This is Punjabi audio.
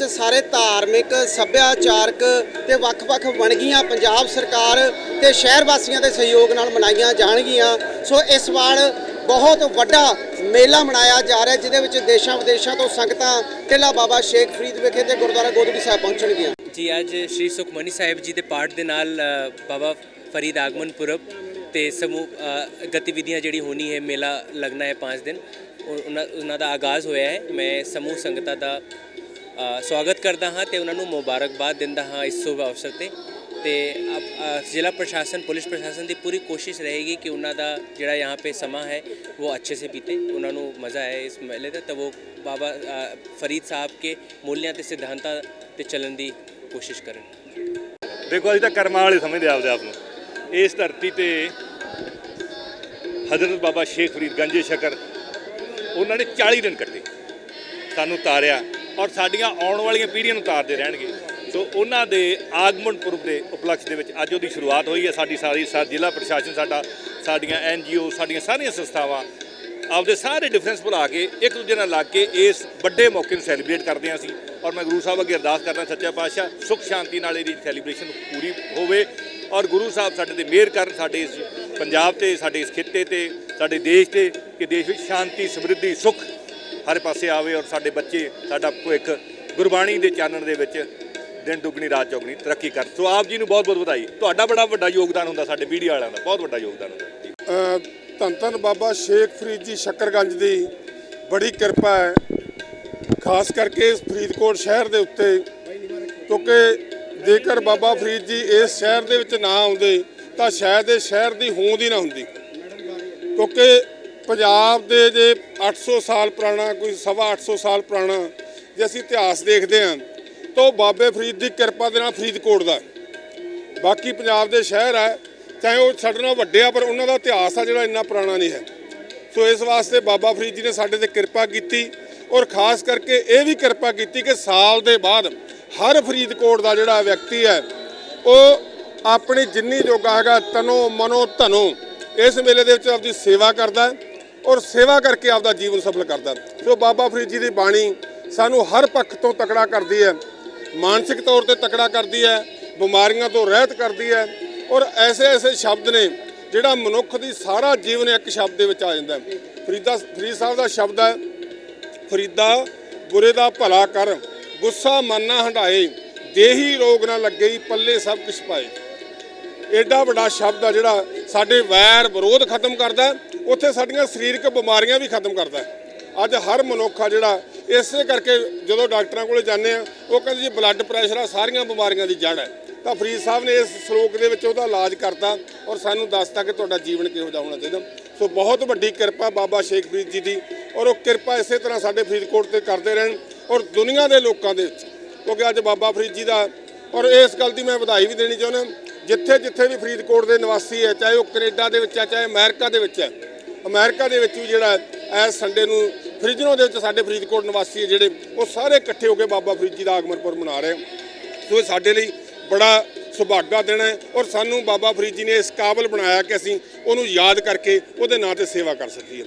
ਵਿੱਚ ਸਾਰੇ ਧਾਰਮਿਕ, ਸੱਭਿਆਚਾਰਕ ਤੇ ਵੱਖ-ਵੱਖ ਵਣਗੀਆਂ ਪੰਜਾਬ ਸਰਕਾਰ ਤੇ ਸ਼ਹਿਰ ਵਾਸੀਆਂ ਦੇ ਸਹਿਯੋਗ ਨਾਲ ਮਨਾਈਆਂ ਜਾਣਗੀਆਂ। ਸੋ ਇਸ ਵਾਰ ਬਹੁਤ ਵੱਡਾ ਮੇਲਾ ਮਨਾਇਆ ਜਾ ਰਿਹਾ, ਜਿਹਦੇ ਵਿੱਚ ਦੇਸ਼ਾਂ ਵਿਦੇਸ਼ਾਂ ਤੋਂ ਸੰਗਤਾਂ ਟਿੱਲਾ ਬਾਬਾ ਸ਼ੇਖ ਫਰੀਦ ਵਿਖੇ ਤੇ ਗੁਰਦੁਆਰਾ ਗੋਦੜੀ ਸਾਹਿਬ ਪਹੁੰਚਣਗੀਆਂ। ਜੀ, ਅੱਜ ਸ਼੍ਰੀ ਸੁਖਮਨੀ ਸਾਹਿਬ ਜੀ ਦੇ ਪਾਠ ਦੇ ਨਾਲ ਬਾਬਾ ਫਰੀਦ ਆਗਮਨ ਪੁਰਬ ਤੇ ਸਮੂਹ ਗਤੀਵਿਧੀਆਂ ਜਿਹੜੀ ਹੋਣੀ ਹੈ, ਮੇਲਾ ਲੱਗਣਾ ਹੈ 5 ਦਿਨ ਉਹਨਾਂ ਉਹਨਾਂ ਦਾ ਆਗਾਜ਼ ਹੋਇਆ ਹੈ। ਮੈਂ ਸਮੂਹ ਸੰਗਤਾਂ ਦਾ ਸਵਾਗਤ ਕਰਦਾ ਹਾਂ ਤੇ ਉਹਨਾਂ ਨੂੰ ਮੁਬਾਰਕਬਾਦ ਦਿੰਦਾ ਹਾਂ ਇਸ ਸ਼ੁਭ ਅਵਸਰ ਤੇ ਤੇ ਅਪ- ਅ, ਜ਼ਿਲ੍ਹਾ ਪ੍ਰਸ਼ਾਸਨ ਪੁਲਿਸ ਪ੍ਰਸ਼ਾਸਨ ਦੀ ਪੂਰੀ ਕੋਸ਼ਿਸ਼ ਰਹੇਗੀ ਕਿ ਉਹਨਾਂ ਦਾ ਜਿਹੜਾ यहाँ पे ਸਮਾਂ ਹੈ ਉਹ ਅੱਛੇ ਸੇ ਬੀਤੇ ਉਹਨਾਂ ਨੂੰ ਮਜ਼ਾ ਆਏ ਇਸ ਮੇਲੇ ਦਾ ਤਾਂ ਉਹ ਬਾਬਾ ਅ, ਫਰੀਦ ਸਾਹਿਬ ਕੇ ਮੂਲਿਆਂ ਤੇ ਸਿਧਾਂਤਾਂ ਤੇ ਚੱਲਣ ਦੀ ਕੋਸ਼ਿਸ਼ ਕਰਨ ਦੇਖੋ ਅਸੀਂ ਤਾਂ ਕਰਮਾਂ ਵਾਲੇ ਸਮਝਦੇ ਆਪਦੇ ਆਪ ਨੂੰ ਇਸ ਧਰਤੀ ਤੇ ਹਜ਼ਰਤ ਬਾਬਾ ਸ਼ੇਖ ਫਰੀਦ ਗੰਜੇ ਸ਼ਕਰ ਉਹਨਾਂ ਨੇ 40 ਦਿਨ ਕੱਟੇ ਸਾਨੂੰ ਤਾਰਿਆ ਔਰ ਸਾਡੀਆਂ ਆਉਣ ਵਾਲੀਆਂ ਪੀੜ੍ਹੀਆਂ ਨੂੰ ਤਾਰਦੇ ਰਹਿਣਗੇ। ਸੋ ਉਹਨਾਂ ਦੇ ਆਗਮਨ ਪੁਰਬ ਦੇ ਉਪਲਕਸ਼ ਦੇ ਵਿੱਚ ਅੱਜ ਉਹਦੀ ਸ਼ੁਰੂਆਤ ਹੋਈ ਹੈ। ਸਾਡੀ ਸਾਰੀ ਸਾ, ਜ਼ਿਲ੍ਹਾ ਪ੍ਰਸ਼ਾਸਨ ਸਾਡਾ, ਸਾਡੀਆਂ ਐਨ ਜੀਓ ਸਾਡੀਆਂ ਸਾਰੀਆਂ ਸੰਸਥਾਵਾਂ ਆਪਦੇ ਸਾਰੇ ਡਿਫਰੈਂਸ ਭੁਲਾ ਕੇ ਇੱਕ ਦੂਜੇ ਨਾਲ ਲੱਗ ਕੇ ਇਸ ਵੱਡੇ ਮੌਕੇ ਨੂੰ ਸੈਲੀਬ੍ਰੇਟ ਕਰਦੇ ਹਾਂ ਅਸੀਂ। ਔਰ ਮੈਂ ਗੁਰੂ ਸਾਹਿਬ ਅੱਗੇ ਅਰਦਾਸ ਕਰਦਾ ਸੱਚਾ ਪਾਤਸ਼ਾਹ, ਸੁਖ ਸ਼ਾਂਤੀ ਨਾਲ ਇਹਦੀ ਸੈਲੀਬ੍ਰੇਸ਼ਨ ਪੂਰੀ ਹੋਵੇ। ਔਰ ਗੁਰੂ ਸਾਹਿਬ ਸਾਡੇ ਤੇ ਮਿਹਰ ਕਰਨ, ਸਾਡੇ ਇਸ ਪੰਜਾਬ ਤੇ, ਸਾਡੇ ਇਸ ਖਿੱਤੇ ਤੇ, ਸਾਡੇ ਦੇਸ਼ ਤੇ, ਕਿ ਦੇਸ਼ ਵਿੱਚ ਸ਼ਾਂਤੀ, ਸਮਰਿੱਧੀ, ਸੁਖ ਹਰ ਪਾਸੇ ਆਵੇ ਔਰ ਸਾਡੇ ਬੱਚੇ, ਸਾਡਾ ਭਵਿੱਖ ਗੁਰਬਾਣੀ ਦੇ ਚਾਨਣ ਦੇ ਵਿੱਚ ਦਿਨ ਦੁੱਗਣੀ, ਰਾਤ ਚੌਗਣੀ, ਤਰੱਕੀ ਕਰ ਸੋ ਆਪ ਜੀ ਨੂੰ ਬਹੁਤ ਬਹੁਤ ਵਧਾਈ। ਤੁਹਾਡਾ ਬੜਾ ਵੱਡਾ ਯੋਗਦਾਨ ਹੁੰਦਾ ਸਾਡੇ ਮੀਡੀਆ ਵਾਲਿਆਂ ਦਾ, ਬਹੁਤ ਵੱਡਾ ਯੋਗਦਾਨ ਹੁੰਦਾ। ਧੰਨ ਧੰਨ ਬਾਬਾ ਸ਼ੇਖ ਫਰੀਦ ਜੀ ਸ਼ੱਕਰਗੰਜ ਦੀ ਬੜੀ ਕਿਰਪਾ ਹੈ। ਖਾਸ ਕਰਕੇ ਫਰੀਦਕੋਟ ਸ਼ਹਿਰ ਦੇ ਉੱਤੇ, ਕਿਉਂਕਿ ਜੇਕਰ ਬਾਬਾ ਫਰੀਦ ਜੀ ਇਸ ਸ਼ਹਿਰ ਦੇ ਵਿੱਚ ਨਾ ਆਉਂਦੇ, ਤਾਂ ਸ਼ਾਇਦ ਇਹ ਸ਼ਹਿਰ ਦੀ ਹੋਂਦ ਹੀ ਨਾ ਹੁੰਦੀ। ਕਿਉਂਕਿ ਪੰਜਾਬ ਦੇ ਜੇ 800 ਸਾਲ ਪੁਰਾਣਾ, ਕੋਈ ਸਵਾ 800 ਸਾਲ ਪੁਰਾਣਾ ਜੇ ਅਸੀਂ ਇਤਿਹਾਸ ਦੇਖਦੇ ਹਾਂ, ਤਾਂ ਉਹ ਬਾਬੇ ਫਰੀਦ ਦੀ ਕਿਰਪਾ ਦੇ ਨਾਲ ਫਰੀਦਕੋਟ ਦਾ ਬਾਕੀ ਪੰਜਾਬ ਦੇ ਸ਼ਹਿਰ ਹੈ, ਚਾਹੇ ਉਹ ਸਾਡੇ ਨਾਲ ਵੱਡੇ ਆ, ਪਰ ਉਹਨਾਂ ਦਾ ਇਤਿਹਾਸ ਆ ਜਿਹੜਾ ਇੰਨਾ ਪੁਰਾਣਾ ਨਹੀਂ ਹੈ। ਸੋ ਇਸ ਵਾਸਤੇ ਬਾਬਾ ਫਰੀਦ ਜੀ ਨੇ ਸਾਡੇ ਤੇ ਕਿਰਪਾ ਕੀਤੀ ਔਰ ਖਾਸ ਕਰਕੇ ਇਹ ਵੀ ਕਿਰਪਾ ਕੀਤੀ ਕਿ ਸਾਲ ਦੇ ਬਾਅਦ ਹਰ ਫਰੀਦਕੋਟ ਦਾ ਜਿਹੜਾ ਵਿਅਕਤੀ ਹੈ, ਉਹ ਆਪਣੀ ਜਿੰਨੀ ਜੋਗਾ ਹੈਗਾ ਤਨੋ ਮਨੋ ਧਨੋ ਇਸ ਮੇਲੇ ਦੇ ਵਿੱਚ ਆਪਦੀ ਸੇਵਾ ਕਰਦਾ ਹੈ। ਔਰ ਸੇਵਾ ਕਰਕੇ ਆਪਦਾ ਜੀਵਨ ਸਫਲ ਕਰਦਾ। ਸੋ ਬਾਬਾ ਫਰੀਦ ਜੀ ਦੀ ਬਾਣੀ ਸਾਨੂੰ ਹਰ ਪੱਖ ਤੋਂ ਤਕੜਾ ਕਰਦੀ ਹੈ, ਮਾਨਸਿਕ ਤੌਰ ਤੇ ਤਕੜਾ ਕਰਦੀ ਹੈ, ਬਿਮਾਰੀਆਂ ਤੋਂ ਰਹਿਤ ਕਰਦੀ ਹੈ ਔਰ ਐਸੇ ਐਸੇ ਸ਼ਬਦ ਨੇ ਜਿਹੜਾ ਮਨੁੱਖ ਦੀ ਸਾਰਾ ਜੀਵਨ ਇੱਕ ਸ਼ਬਦ ਦੇ ਵਿੱਚ ਆ ਜਾਂਦਾ ਹੈ। ਫਰੀਦਾ ਫਰੀਦ ਸਾਹਿਬ ਦਾ ਸ਼ਬਦ ਹੈ, ਫਰੀਦਾ ਬੁਰੇ ਦਾ ਭਲਾ ਕਰ, ਗੁੱਸਾ ਮਨ ਨਾ ਹੰਡਾਏ ਦੇਹੀ ਰੋਗ ਨਾ ਲੱਗੇ, ਪੱਲੇ ਸਭ ਕੁਛ ਪਾਏ। ਐਡਾ ਵੱਡਾ ਸ਼ਬਦ ਆ ਜਿਹੜਾ ਸਾਡੇ ਵੈਰ ਵਿਰੋਧ ਖਤਮ ਕਰਦਾ ਉੱਥੇ ਸਾਡੀਆਂ ਸਰੀਰਕ ਬਿਮਾਰੀਆਂ ਵੀ ਖਤਮ ਕਰਦਾ ਅੱਜ ਹਰ ਮਨੁੱਖ ਆ ਜਿਹੜਾ, ਇਸੇ ਕਰਕੇ ਜਦੋਂ ਡਾਕਟਰਾਂ ਕੋਲੇ ਜਾਂਦੇ ਆ ਉਹ ਕਹਿੰਦੇ ਜੀ ਬਲੱਡ ਪ੍ਰੈਸ਼ਰ ਆ, ਸਾਰੀਆਂ ਬਿਮਾਰੀਆਂ ਦੀ ਜੜ ਹੈ। ਤਾਂ ਫਰੀਦ ਸਾਹਿਬ ਨੇ ਇਸ ਸ਼ਲੋਕ ਦੇ ਵਿੱਚ ਉਹਦਾ ਇਲਾਜ ਕਰਤਾ ਔਰ ਸਾਨੂੰ ਦੱਸਤਾ ਕਿ ਤੁਹਾਡਾ ਜੀਵਨ ਕਿਹੋ ਜਿਹਾ ਹੋਣਾ ਚਾਹੀਦਾ। ਸੋ ਬਹੁਤ ਵੱਡੀ ਕਿਰਪਾ ਬਾਬਾ ਸ਼ੇਖ ਫਰੀਦ ਜੀ ਦੀ ਔਰ ਉਹ ਕਿਰਪਾ ਇਸੇ ਤਰ੍ਹਾਂ ਸਾਡੇ ਫਰੀਦਕੋਟ ਤੇ ਕਰਦੇ ਰਹਿਣ ਔਰ ਦੁਨੀਆ ਦੇ ਲੋਕਾਂ ਦੇ ਵਿੱਚ। ਕਿਉਂਕਿ ਅੱਜ ਬਾਬਾ ਫਰੀਦ ਜੀ ਦਾ ਔਰ ਇਸ ਗੱਲ ਦੀ ਮੈਂ ਵਧਾਈ ਵੀ ਦੇਣੀ ਚਾਹੁੰਦਾ। ਜਿੱਥੇ ਜਿੱਥੇ ਵੀ ਫਰੀਦਕੋਟ ਦੇ ਨਿਵਾਸੀ ਹੈ, ਚਾਹੇ ਉਹ ਕੈਨੇਡਾ ਦੇ ਵਿੱਚ ਹੈ, ਚਾਹੇ ਅਮਰੀਕਾ ਦੇ ਵਿੱਚ ਹੈ ਅਮਰੀਕਾ ਦੇ ਵਿੱਚ ਵੀ ਜਿਹੜਾ ਇਸ ਸੰਡੇ ਨੂੰ ਫ੍ਰਿਜਨੋ ਦੇ ਵਿੱਚ ਸਾਡੇ ਫਰੀਦਕੋਟ ਨਿਵਾਸੀ ਹੈ ਜਿਹੜੇ ਉਹ ਸਾਰੇ ਇਕੱਠੇ ਹੋ ਕੇ ਬਾਬਾ ਫਰੀਦ ਜੀ ਦਾ ਆਗਮਨਪੁਰ ਮਨਾ ਰਹੇ ਸੋ ਇਹ ਸਾਡੇ ਲਈ ਬੜਾ ਸੁਭਾਗਾ ਦਿਨ ਹੈ ਔਰ ਸਾਨੂੰ ਬਾਬਾ ਫਰੀਦ ਜੀ ਨੇ ਇਸ ਕਾਬਲ ਬਣਾਇਆ ਕਿ ਅਸੀਂ ਉਹਨੂੰ ਯਾਦ ਕਰਕੇ ਉਹਦੇ ਨਾਂ ਤੇ ਸੇਵਾ ਕਰ ਸਕੀਏ।